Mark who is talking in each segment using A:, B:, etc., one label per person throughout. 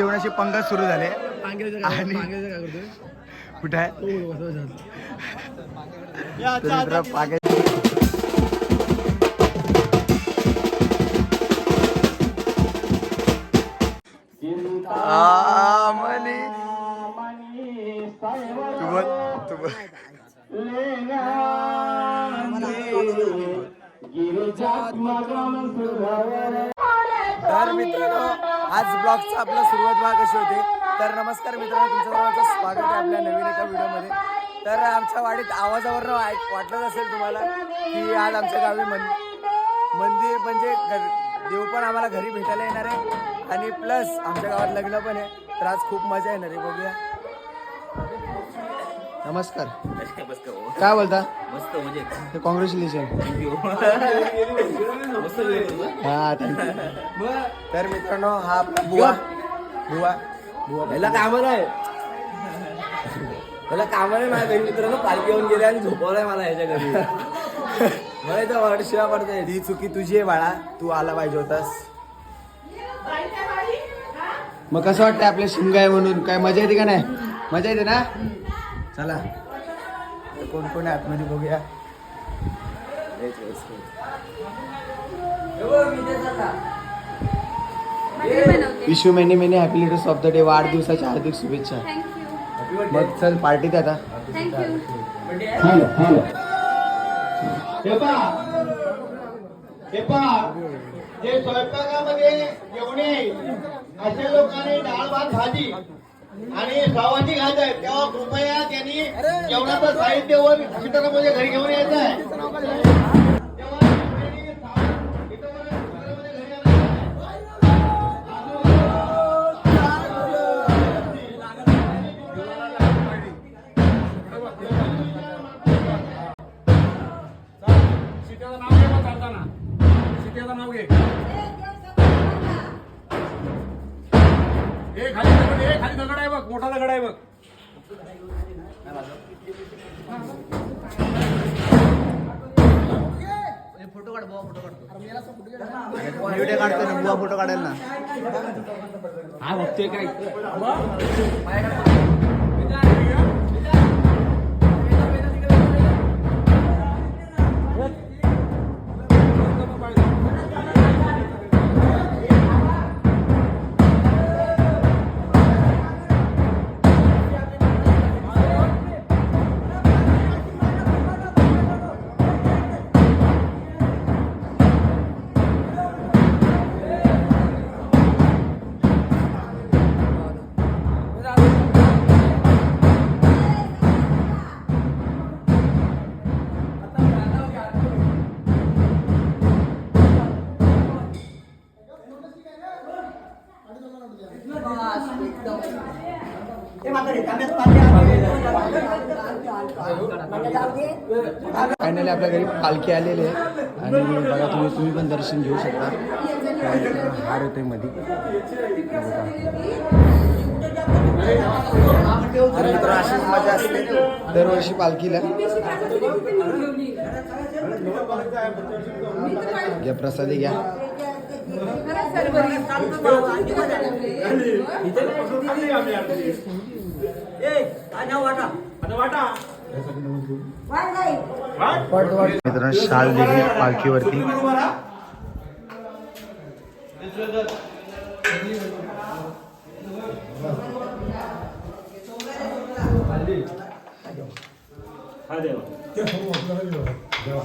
A: जेवणाचे पंगत सुरू झाले. आणि कुठे आहे? तर मित्र पागे आज ब्लॉगचा आपला सुरुवात भाग कशी होते. तर नमस्कार मित्रांनो तुमचं सर्वांचं स्वागत आहे आपल्या नवीन एका व्हिडिओमध्ये. तर आमच्या वाडीत आवाजावरनं ऐक वाटलंच असेल तुम्हाला की आज आमच्या गावी मन मंदिर म्हणजे देव पण आम्हाला घरी भेटायला येणार आहे. आणि प्लस आमच्या गावात लग्न पण आहे. तर आज खूप मजा येणार आहे बघूया. नमस्कार. काय बोलता?
B: मस्त म्हणजे.
A: ते कॉंग्रॅच्युलेशन हा थँक्यू तर मित्रांनो हा आपला बुवा. बुवा. बुवा.
B: याला कामाला आहे. त्याला कामाला आहे माझ्या मित्रांनो. पालखी येऊन गेले आणि झोपवलाय मला ह्याच्या घरी. मला इथं वाट शिवा पडताय
A: ती चुकी तुझी आहे बाळा. तू आला पाहिजे होतास. मग कसं वाटतं आपल्या शिमगा आहे म्हणून? काय मजा येते का नाही? मजा येते ना? चला. कोण कोण आहे आतमध्ये बघूया. Vishu many many happy returns of the day वाढदिवसाच्या हार्दिक शुभेच्छा. मग चल आता.
C: पहा. जे स्वयंपाकामध्ये जेवणे अशा लोकांनी डाळ भात भाजी आणि सावाची घात आहे. तेव्हा कृपया त्यांनी जेवणाचं साहित्य व वितरणामध्ये घरी घेऊन यायचं आहे.
A: व्हिडिओ काढतो ना बुवा फोटो काढेल ना.
B: हा बघतोय काय?
A: फायनली आपल्या घरी पालखी आलेली आहे. आणि बघा तुम्ही तुम्ही पण दर्शन घेऊ शकता. हार होते मध्ये तर मित्र अशीच मजा असते. दरवर्षी पालखीला. घ्या प्रसादी घ्या. मित्रांनो शाल दिली पालखीवरती
D: देवा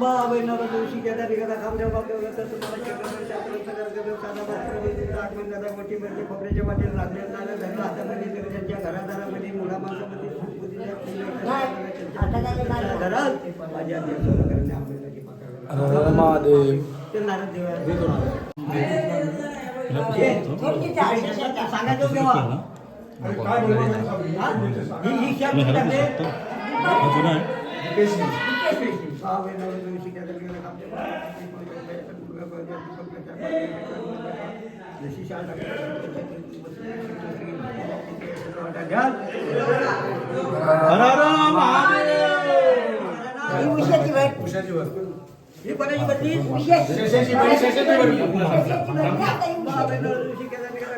D: बाबा नारळ दिवशी गेला निघाला खामच्या बाबा तर तुम्हाला साधा दादा मोठी म्हणजे खोबऱ्याच्या वाटेल लागले नारळ धरला हातामध्ये तर त्यांच्या घरादारामध्ये मुला माणसामध्ये धरा माझ्या देवाला ते देवा सांगायचं केव्हा? ही? शाप सहा महिन्यावर दोनशे कॅलरीला कापले. जशी शाल टाकली उशाची बाई ही कोणाची बदली.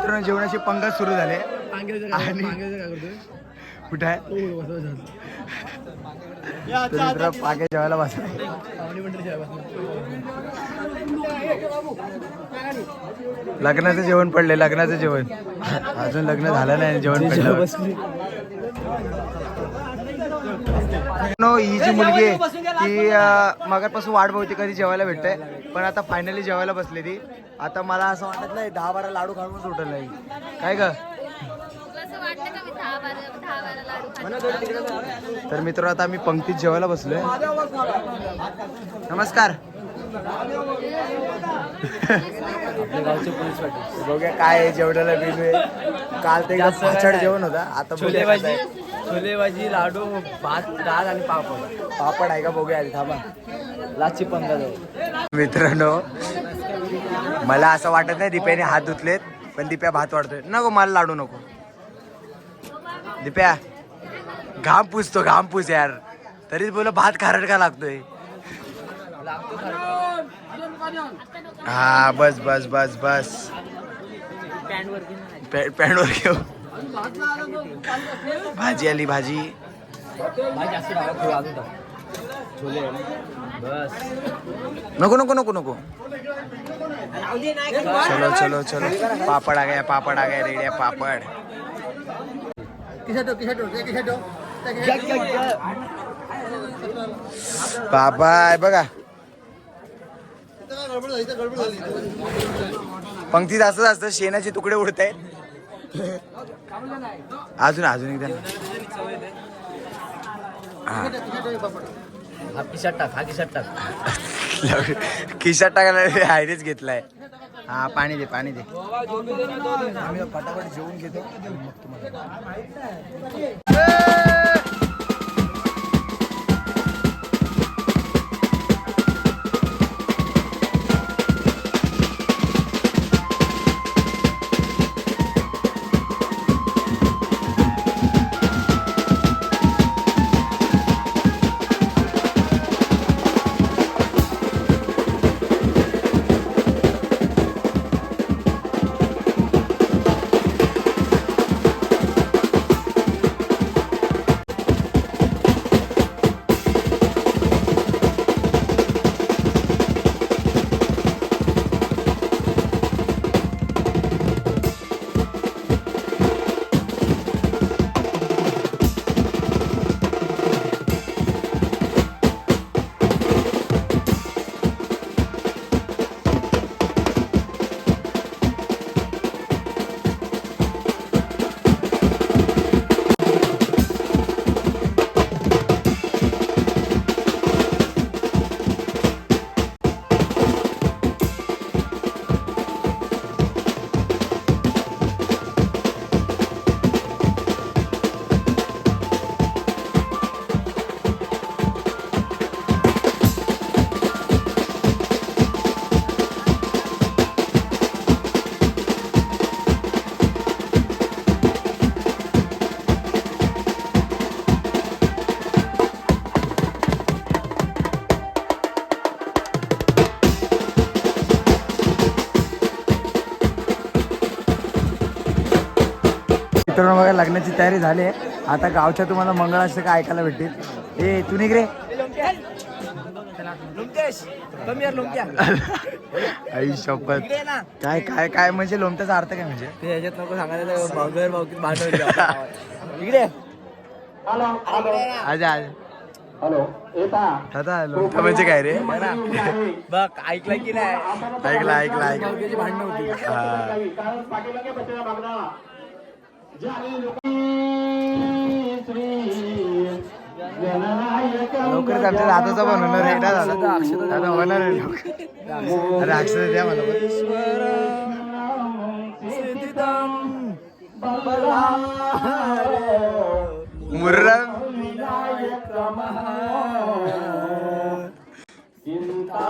A: मित्रांनो जेवणाची पंगत सुरू झाले. आणि कुठे आहे? तर मित्र पागे जेवायला बसला लग्नाचं जेवण पडले लग्नाचं जेवण. अजून लग्न झालं नाही जेवण पडलं. ही जी मुलगी आहे ती अं, मगापासून वाट बघते कधी जेवायला भेटते पण आता फायनली जेवायला बसली ती. आता मला असं वाटत नाही दहा बारा लाडू खाऊन सुटल नाही काय ग? तर मित्र आता आम्ही पंक्तीत जेवायला बसलोय. नमस्कार. बघूया काय आहे जेवढ्याला आहे काल ते जेवण होता. आता
B: छोले भाजी लाडू भात डाळ आणि पापड.
A: पापड आहे का? बघूया आधी थांबा.
B: लाची पंधरा
A: मित्रांनो मला असं वाटत नाही दिप्याने हात धुतलेत पण दिप्या भात वाढतोय. नको मला लाडू नको. दिप्या घाम पुसतो घाम पुस यार. तरीच बोल भात खारट का लागतोय? हा बस बस बस बस. पॅन्टवर घेऊ. भाजी आली भाजी. नको नको नको नको. चलो चलो चलो. पापड आ गया पापड आ गया रेड्या पापड. बाबा बघा. पंक्तीत असंच असतं शेणाचे तुकडे उडत आहेत अजून अजून एकदा. हा.
B: हा टाक हा खिशात टाक
A: खिशात टाकायला हायरेच घेतलाय. हा पाणी दे पाणी दे. आम्ही फटाफट जेवून घेतो. मग तुम्हाला. मित्रांनो बघा लग्नाची तयारी झाली आहे. आता गावच्या तुम्हाला मंगळाष्टक ऐकायला भेटेल ए तू निघ रे. आई शपथ. काय काय काय म्हणजे लोमट्याचा अर्थ काय म्हणजे?
B: ते ह्याच्यात नको सांगायला इकडे.
A: आज आज.
C: हॅलो
A: लोमटा म्हणजे काय रे?
B: बघ. ऐकलं की नाही?
A: ऐकला ऐकला ऐकला.
B: भांडणं होती.
A: लवकरच आमच्या दादाचा पण होणार आहे. ना दादा दादा होणार आहे लवकर. अरे अक्षर द्या मला पण. मुर्रम.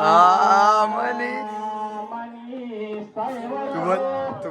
A: आमनी. तू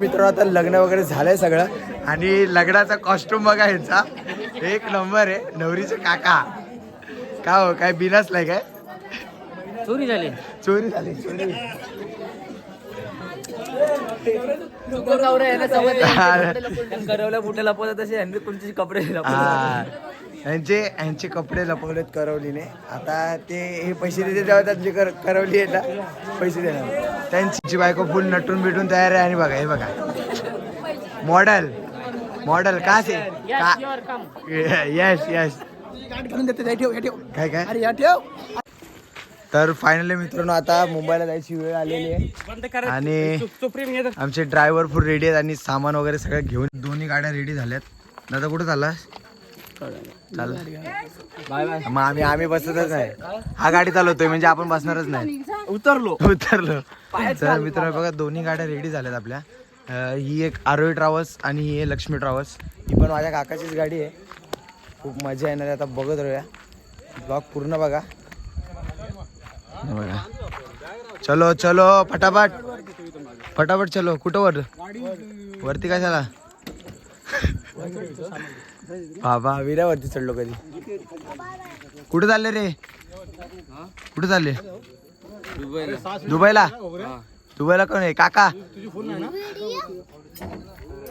A: मित्र आता लग्न वगैरे झालंय सगळं. आणि लग्नाचा कॉस्ट्युम बघा ह्यांचा एक नंबर आहे नवरीचे काका. का हो काय बिनसलाय काय?
B: चोरी झाली.
A: चोरी झाली चोरी.
B: कुठे लपवतात तसे यांनी तुमचे कपडे
A: यांचे यांचे कपडे लपवलेत करवलीने. आता ते हे पैसे देते तेव्हा त्यांची कर करवली आहे ना. पैसे देणार. त्यांची बायको फुल नटून बिटून तयार आहे आणि बघा हे बघा. मॉडल. मॉडल का से यस यस काय काय? तर फायनली मित्रांनो आता मुंबईला जायची वेळ आलेली आहे. आणि आमचे ड्रायव्हर फुल रेडी आहेत आणि सामान वगैरे सगळं घेऊन दोन्ही गाड्या रेडी झाल्यात. दादा कुठे चाललास? चालला.
B: Bye bye.
A: मग आम्ही आम्ही बसतच नाही. हा गाडी चालवतोय म्हणजे आपण बसणारच नाही.
B: उतरलो.
A: उतरलो. तर मित्रांनो बघा दोन्ही गाड्या रेडी झाल्यात आपल्या. अं, ही एक आरोही ट्रॅव्हल्स आणि ही आहे लक्ष्मी ट्रॅव्हल्स ही पण माझ्या काकाचीच गाडी आहे. खूप मजा येणार आहे आता बघत राहूया. ब्लॉग पूर्ण बघा. हे बघा. चलो चलो फटाफट. फटाफट चलो. कुठं वर? वरती कशाला? बाबा विड्यावरती चढलो कधी. कुठे चालले रे? कुठे चालले? दुबईला? दुबईला कोण आहे? काका?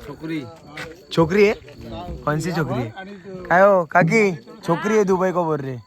B: छोकरी.
A: छोकरी आहे? कोणसी छोकरी आहे? काय हो काकी? छोकरी आहे दुबई को बोल रे.